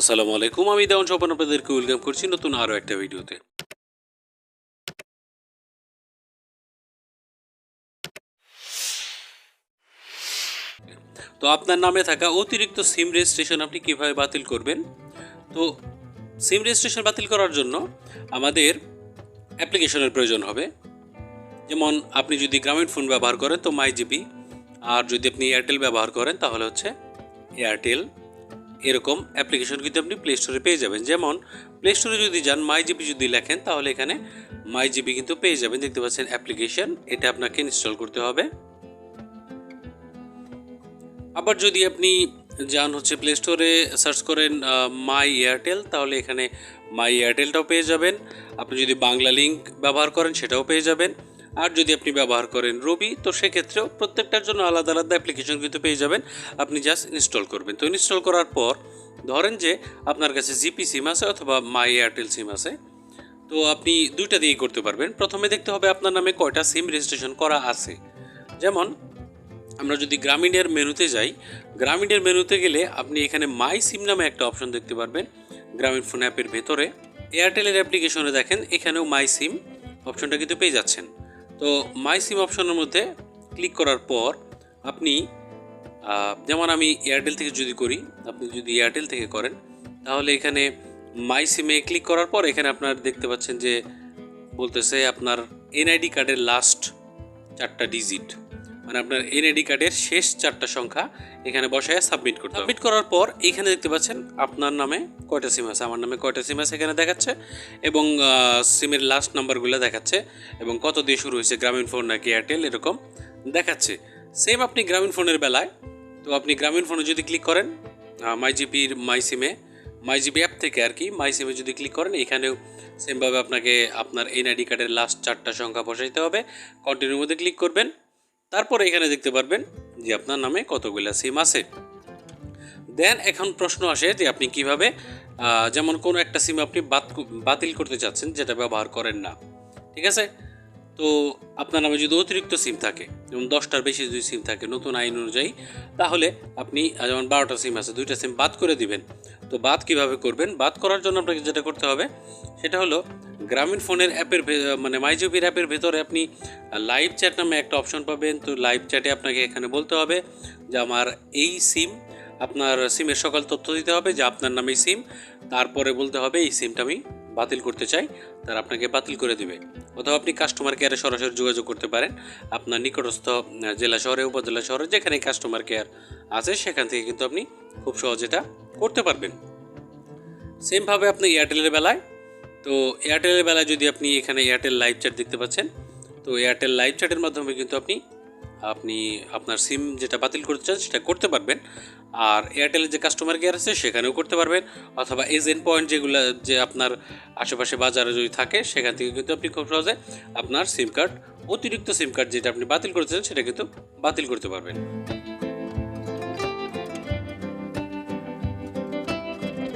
আসসালামু আলাইকুম, আমি দেওয়ান স্বপন আপনাদেরকে ওয়েলকাম করছি নতুন আরও একটা ভিডিওতে। তো আপনার নামে থাকা অতিরিক্ত সিম রেজিস্ট্রেশন আপনি কীভাবে বাতিল করবেন? তো সিম রেজিস্ট্রেশন বাতিল করার জন্য আমাদের অ্যাপ্লিকেশনের প্রয়োজন হবে। যেমন আপনি যদি গ্রামীণ ফোন ব্যবহার করেন, তো মাই জিবি আর যদি আপনি এয়ারটেল ব্যবহার করেন, তাহলে হচ্ছে এয়ারটেল এরকম অ্যাপ্লিকেশন কিন্তু আপনি প্লে স্টোরে পেয়ে যাবেন। যেমন প্লে স্টোরে যদি যান মাই জিবি যদি লেখেন, তাহলে এখানে মাই জিবি কিন্তু পেয়ে যাবেন। দেখতে পাচ্ছেন অ্যাপ্লিকেশন এটা আপনাকে ইনস্টল করতে হবে। আবার যদি আপনি যান হচ্ছে প্লে স্টোরে সার্চ করেন মাই এয়ারটেল তাহলে এখানে মাই এয়ারটেলটাও পেয়ে যাবেন। আপনি যদি বাংলা লিঙ্ক ব্যবহার করেন, সেটাও পেয়ে যাবেন। আর যদি আপনি ব্যবহার করেন রবি তো সেক্ষেত্রেও প্রত্যেকটার জন্য আলাদা আলাদা অ্যাপ্লিকেশন কিন্তু পেয়ে যাবেন। আপনি জাস্ট ইনস্টল করবেন। তো ইনস্টল করার পর ধরেন যে আপনার কাছে জিপি সিম আছে অথবা মাই এয়ারটেল সিম আছে। তো আপনি দুইটা দিয়েই করতে পারবেন। প্রথমে দেখতে হবে আপনার নামে কয়টা সিম রেজিস্ট্রেশন করা আছে। যেমন আমরা যদি গ্রামীণের মেনুতে যাই, গ্রামীণের মেনুতে গেলে আপনি এখানে মাই সিম নামে একটা অপশন দেখতে পারবেন। গ্রামীণ ফোন অ্যাপের ভেতরে। এয়ারটেলের অ্যাপ্লিকেশনে দেখেন, এখানেও মাই সিম অপশনটা কিন্তু পেয়ে যাচ্ছেন। তো মাই সিম অপশনের মধ্যে ক্লিক করার পর আপনি যেমন আমি এয়ারটেল থেকে যদি করি, আপনি যদি এয়ারটেল থেকে করেন, তাহলে এখানে মাই সিমে ক্লিক করার পর এখানে আপনার দেখতে পাচ্ছেন যে বলতেছে আপনার এনআইডি কার্ডের লাস্ট চারটা ডিজিট মানে আপনার এনআইডি কার্ডের শেষ চারটা সংখ্যা এখানে বসায় সাবমিট করতে সাবমিট করার পর এখানে দেখতে পাচ্ছেন আপনার নামে কয়টা সিম আছে, আমার নামে কয়টা সিম আছে এখানে দেখাচ্ছে এবং সিমের লাস্ট নাম্বারগুলো দেখাচ্ছে এবং কত দিয়ে শুরু হয়েছে, গ্রামীণ ফোন নাকি এয়ারটেল এরকম দেখাচ্ছে। সেম আপনি গ্রামীণ ফোনের বেলায়, তো আপনি গ্রামীণ ফোনে যদি ক্লিক করেন মাই জিপির মাই সিমে মাই জিপি অ্যাপ থেকে আর কি মাই সিমে যদি ক্লিক করেন, এখানেও সেমভাবে আপনাকে আপনার এনআইডি কার্ডের লাস্ট চারটা সংখ্যা বসাইতে হবে। কন্টিনিউর মধ্যে ক্লিক করবেন তারপরে এখানে দেখতে পারবেন যে আপনার নামে কতগুলো সিম আছে। দেন এখন প্রশ্ন আসে যে আপনি কীভাবে যেমন কোনো একটা সিম আপনি বাত- বাতিল করতে চাচ্ছেন, যেটা ব্যবহার করেন না। ঠিক আছে? তো আপনার নামে যদি অতিরিক্ত সিম থাকে যেমন দশটার বেশি যদি সিম থাকে নতুন আইন অনুযায়ী, তাহলে আপনি যেমন বারোটা সিম আছে, দুইটা সিম বাদ করে দিবেন। তো বাদ কীভাবে করবেন? বাদ করার জন্য আপনাকে যেটা করতে হবে, সেটা হলো গ্রামীণ ফোনের অ্যাপের মানে মাইজিপির অ্যাপের ভেতরে আপনি লাইভ চ্যাট নামে একটা অপশন পাবেন। তো লাইভ চ্যাটে আপনাকে এখানে বলতে হবে যে আমার এই সিম আপনার সিমের সকল তথ্য দিতে হবে যে আপনার নামে সিম তারপরে বলতে হবে এই সিমটা আমি বাতিল করতে চাই, তার আপনাকে বাতিল করে দেবে। অথবা আপনি কাস্টমার কেয়ারে সরাসরি যোগাযোগ করতে পারেন। আপনার নিকটস্থ জেলা শহরে, উপজেলা শহরে যেখানে কাস্টমার কেয়ার আছে, সেখান থেকে কিন্তু আপনি খুব সহজে এটা করতে পারবেন। সেমভাবে আপনি এয়ারটেলের বেলায়, তো এয়ারটেলের বেলায় যদি আপনি এখানে এয়ারটেল লাইভ চ্যাট দেখতে পাচ্ছেন, তো এয়ারটেল লাইভ চ্যাটের মাধ্যমে কিন্তু আপনি আপনি আপনার সিম যেটা বাতিল করতে চান সেটা করতে পারবেন। আর এয়ারটেলের যে কাস্টমার কেয়ার আছে সেখানেও করতে পারবেন। অথবা এজেন্ট পয়েন্ট যেগুলো যে আপনার আশেপাশে বাজারে যদি থাকে, সেখান থেকে কিন্তু আপনি খুব সহজে আপনার সিম কার্ড অতিরিক্ত সিম কার্ড যেটা আপনি বাতিল করতে চান সেটা কিন্তু বাতিল করতে পারবেন।